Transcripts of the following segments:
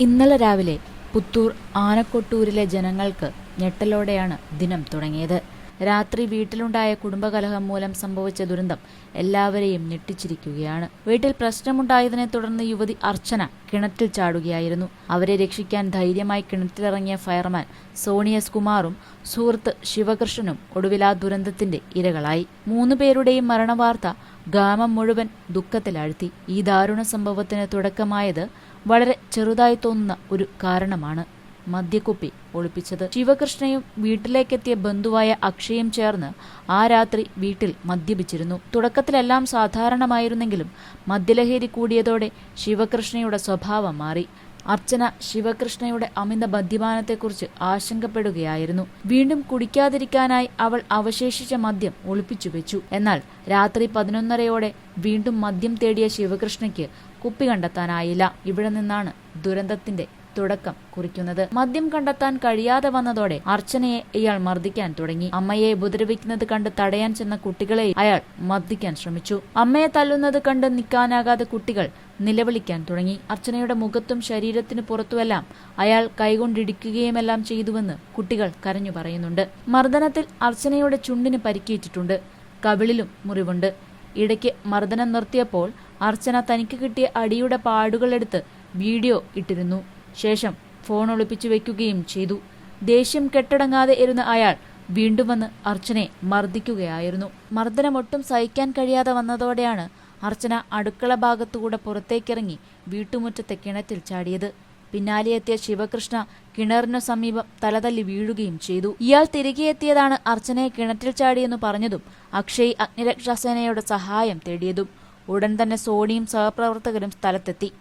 ഇന്നലെ രാവിലെ പുത്തൂർ ആനക്കൊട്ടൂരിലെ ജനങ്ങൾക്ക് ഞെട്ടലോടെയാണ് ദിനം തുടങ്ങിയത്. രാത്രി വീട്ടിലുണ്ടായ കുടുംബകലഹം മൂലം സംഭവിച്ച ദുരന്തം എല്ലാവരെയും ഞെട്ടിച്ചിരിക്കുകയാണ്. വീട്ടിൽ പ്രശ്നമുണ്ടായതിനെ തുടർന്ന് യുവതി അർച്ചന കിണറ്റിൽ ചാടുകയായിരുന്നു. അവരെ രക്ഷിക്കാൻ ധൈര്യമായി കിണറ്റിലിറങ്ങിയ ഫയർമാൻ സോണിയസ് കുമാറും സുഹൃത്ത് ശിവകൃഷ്ണനും ഒടുവിൽ ആ ദുരന്തത്തിന്റെ ഇരകളായി. മൂന്നു പേരുടെയും മരണവാർത്ത ഗ്രാമം മുഴുവൻ ദുഃഖത്തിലാഴ്ത്തി. ഈ ദാരുണ സംഭവത്തിന് തുടക്കമായത് വളരെ ചെറുതായി തോന്നുന്ന ഒരു കാരണമാണ് മദ്യക്കുപ്പി ഒളിപ്പിച്ചത്. ശിവകൃഷ്ണയും വീട്ടിലേക്കെത്തിയ ബന്ധുവായ അക്ഷയും ചേർന്ന് ആ രാത്രി വീട്ടിൽ മദ്യപിച്ചിരുന്നു. തുടക്കത്തിലെല്ലാം സാധാരണമായിരുന്നെങ്കിലും മദ്യലഹരി കൂടിയതോടെ ശിവകൃഷ്ണയുടെ സ്വഭാവം മാറി. അർച്ചന ശിവകൃഷ്ണയുടെ അമിത മദ്യപാനത്തെക്കുറിച്ച് ആശങ്കപ്പെടുകയായിരുന്നു. വീണ്ടും കുടിക്കാതിരിക്കാനായി അവൾ അവശേഷിച്ച മദ്യം ഒളിപ്പിച്ചു വെച്ചു. എന്നാൽ രാത്രി പതിനൊന്നരയോടെ വീണ്ടും മദ്യം തേടിയ ശിവകൃഷ്ണയ്ക്ക് കുപ്പി കണ്ടെത്താനായില്ല. ഇവിടെ നിന്നാണ് ദുരന്തത്തിന്റെ തുടക്കം കുറിക്കുന്നത്. മദ്യം കണ്ടെത്താൻ കഴിയാതെ വന്നതോടെ അർച്ചനയെ ഇയാൾ മർദ്ദിക്കാൻ തുടങ്ങി. അമ്മയെ ഉപദ്രവിക്കുന്നത് കണ്ട് തടയാൻ ചെന്ന കുട്ടികളെ അയാൾ മർദ്ദിക്കാൻ ശ്രമിച്ചു. അമ്മയെ തല്ലുന്നത് കണ്ട് നിൽക്കാനാകാതെ കുട്ടികൾ നിലവിളിക്കാൻ തുടങ്ങി. അർച്ചനയുടെ മുഖത്തും ശരീരത്തിന് പുറത്തുമെല്ലാം അയാൾ കൈകൊണ്ടിടിക്കുകയുമെല്ലാം ചെയ്തുവെന്ന് കുട്ടികൾ കരഞ്ഞു പറയുന്നുണ്ട്. മർദ്ദനത്തിൽ അർച്ചനയുടെ ചുണ്ടിന് പരിക്കേറ്റിട്ടുണ്ട്. കവിളിലും മുറിവുണ്ട്. ഇടയ്ക്ക് മർദ്ദനം നിർത്തിയപ്പോൾ അർച്ചന തനിക്ക് കിട്ടിയ അടിയുടെ പാടുകളെടുത്ത് വീഡിയോ ഇട്ടിരുന്നു. ശേഷം ഫോൺ ഒളിപ്പിച്ചു വെക്കുകയും ചെയ്തു. ദേഷ്യം കെട്ടടങ്ങാതെ ഇരുന്ന അയാൾ വീണ്ടും വന്ന് അർച്ചനെ മർദ്ദിക്കുകയായിരുന്നു. മർദ്ദനം ഒട്ടും സഹിക്കാൻ കഴിയാതെ വന്നതോടെയാണ് അർച്ചന അടുക്കള ഭാഗത്തുകൂടെ പുറത്തേക്കിറങ്ങി വീട്ടുമുറ്റത്തെ കിണറ്റിൽ ചാടിയത്. പിന്നാലെ എത്തിയ ശിവകൃഷ്ണ കിണറിനു സമീപം തലതല്ലി വീഴുകയും ചെയ്തു. ഇയാൾ തിരികെ എത്തിയതാണ് അർച്ചനയെ കിണറ്റിൽ ചാടിയെന്ന് പറഞ്ഞതും അക്ഷയ് അഗ്നിരക്ഷാസേനയുടെ സഹായം തേടിയതും. ഉടൻ തന്നെ സോണിയും സഹപ്രവർത്തകരും സ്ഥലത്തെത്തി.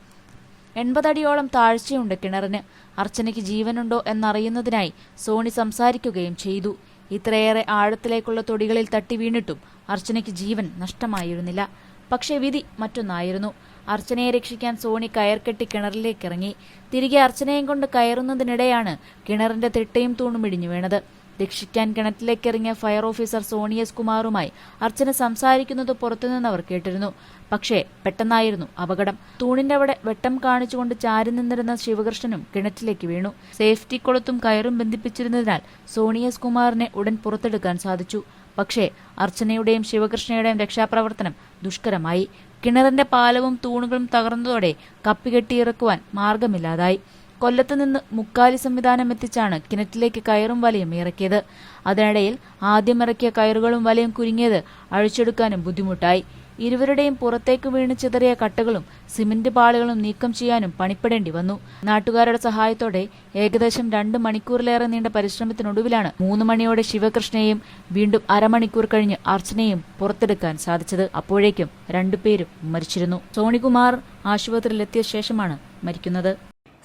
എൺപതടിയോളം താഴ്ചയുണ്ട് കിണറിന്. അർച്ചനയ്ക്ക് ജീവനുണ്ടോ എന്നറിയുന്നതിനായി സോണി സംസാരിക്കുകയും ചെയ്തു. ഇത്രയേറെ ആഴത്തിലേക്കുള്ള തൊടികളിൽ തട്ടി വീണിട്ടും അർച്ചനയ്ക്ക് ജീവൻ നഷ്ടമായിരുന്നില്ല. പക്ഷേ വിധി മറ്റൊന്നായിരുന്നു. അർച്ചനയെ രക്ഷിക്കാൻ സോണി കയർ കെട്ടി കിണറിലേക്ക് ഇറങ്ങി തിരികെ അർച്ചനയും കൊണ്ട് കയറുന്നതിനിടെയാണ് കിണറിന്റെ തിട്ടയും തൂണും ഇടിഞ്ഞു വീണത്. രക്ഷിക്കാൻ കിണറ്റിലേക്കിറങ്ങിയ ഫയർ ഓഫീസർ സോണിയസ് കുമാറുമായി അർച്ചന സംസാരിക്കുന്നത് പുറത്തുനിന്നവർ കേട്ടിരുന്നു. പക്ഷേ പെട്ടെന്നായിരുന്നു അപകടം. തൂണിന്റെ അവിടെ വെട്ടം കാണിച്ചുകൊണ്ട് ചാരി നിന്നിരുന്ന ശിവകൃഷ്ണനും കിണറ്റിലേക്ക് വീണു. സേഫ്റ്റി കൊളുത്തും കയറും ബന്ധിപ്പിച്ചിരുന്നതിനാൽ സോണിയസ് കുമാറിനെ ഉടൻ പുറത്തെടുക്കാൻ സാധിച്ചു. പക്ഷേ അർച്ചനയുടെയും ശിവകൃഷ്ണയുടെയും രക്ഷാപ്രവർത്തനം ദുഷ്കരമായി. കിണറിന്റെ പാലവും തൂണുകളും തകർന്നതോടെ കപ്പികെട്ടിയിറക്കുവാൻ മാർഗമില്ലാതായി കൊല്ലത്ത് നിന്ന് മുക്കാലി സംവിധാനം എത്തിച്ചാണ് കിണറ്റിലേക്ക് കയറും വലയും ഇറക്കിയത്. അതിനിടയിൽ ആദ്യം ഇറക്കിയ കയറുകളും വലയും കുരുങ്ങിയത് അഴിച്ചെടുക്കാനും ബുദ്ധിമുട്ടായി. ഇരുവരുടെയും പുറത്തേക്ക് വീണ് ചിതറിയ കട്ടകളും സിമന്റ് പാളികളും നീക്കം ചെയ്യാനും പണിപ്പെടേണ്ടി വന്നു. നാട്ടുകാരുടെ സഹായത്തോടെ ഏകദേശം രണ്ട് മണിക്കൂറിലേറെ നീണ്ട പരിശ്രമത്തിനൊടുവിലാണ് മൂന്ന് മണിയോടെ ശിവകൃഷ്ണയെയും വീണ്ടും അരമണിക്കൂർ കഴിഞ്ഞ് അർച്ചനയും പുറത്തെടുക്കാൻ സാധിച്ചത്. അപ്പോഴേക്കും രണ്ടുപേരും മരിച്ചിരുന്നു. സോണികുമാർ ആശുപത്രിയിലെത്തിയ ശേഷമാണ് മരിക്കുന്നത്.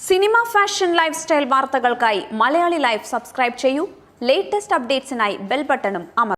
സിനിമ ഫാഷൻ ലൈഫ് സ്റ്റൈൽ വാർത്തകൾക്കായി മലയാളി ലൈഫ് സബ്സ്ക്രൈബ് ചെയ്യൂ. ലേറ്റസ്റ്റ് അപ്ഡേറ്റ്സിനായി ബെൽ ബട്ടണും അമർ